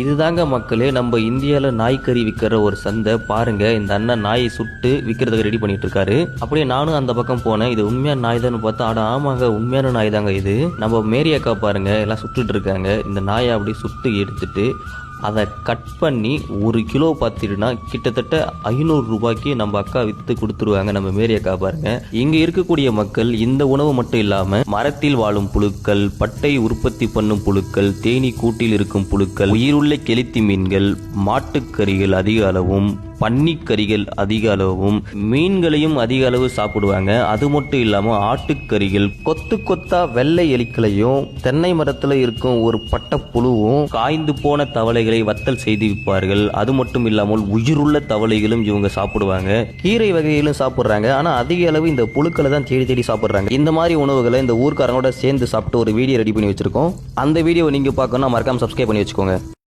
இதுதாங்க மக்களே நம்ம இந்தியாவில் நாய்க்கறி விற்கிற ஒரு சந்தை. பாருங்க இந்த அண்ணன் நாயை சுட்டு விற்கிறதுக்கு ரெடி பண்ணிட்டு இருக்காரு அப்படியே நானும் அந்த பக்கம் போனேன். இது உண்மையான நாய் தான் பார்த்தா ஆட ஆமாங்க உண்மையான நாய் தாங்க இது. நம்ம மேரி அக்கா பாருங்க எல்லாம் சுட்டுட்டு இருக்காங்க இந்த நாயை அப்படியே சுட்டு எடுத்துட்டு அதை கட் பண்ணி ஒரு கிலோ பார்த்துட்டுனா கிட்டத்தட்ட ஐநூறு ரூபாய்க்கு நம்ம அக்கா விற்று கொடுத்துருவாங்க. நம்ம மேரி அக்கா பாருங்க. இங்க இருக்கக்கூடிய மக்கள் இந்த உணவு மட்டும் இல்லாம மரத்தில் வாழும் புழுக்கள் பட்டை உற்பத்தி பண்ணும் புழுக்கள் தேனீ கூட்டில் இருக்கும் புழுக்கள் உயிருள்ள கெளித்தி மீன்கள் மாட்டுக்கறிகள் அதிக அளவும் பன்னிக்கறிகள் அதிக அளவும் மீன்களையும் அதிக அளவு சாப்பிடுவாங்க. அது மட்டும் இல்லாமல் ஆட்டுக்கறிகள் கொத்து கொத்தா வெள்ளை எலிக்களையும் தென்னை மரத்தில் இருக்கும் ஒரு பட்ட புழுவும் காய்ந்து போன தவளைகளை வத்தல் செய்து விற்பார்கள் அது மட்டும் இல்லாமல் உயிருள்ள தவளைகளும் இவங்க சாப்பிடுவாங்க. கீரை வகைகளும் சாப்பிட்றாங்க. ஆனால் அதிக அளவு இந்த புழுக்களை தான் தேடி தேடி சாப்பிட்றாங்க. இந்த மாதிரி உணவுகளை இந்த ஊர்க்காரங்களோட சேர்ந்து சாப்பிட்டு ஒரு வீடியோ ரெடி பண்ணி வச்சிருக்கோம். அந்த வீடியோவை நீங்கள் பார்க்கணும்னா மறக்காம சப்ஸ்கிரைப் பண்ணி வச்சுக்கோங்க.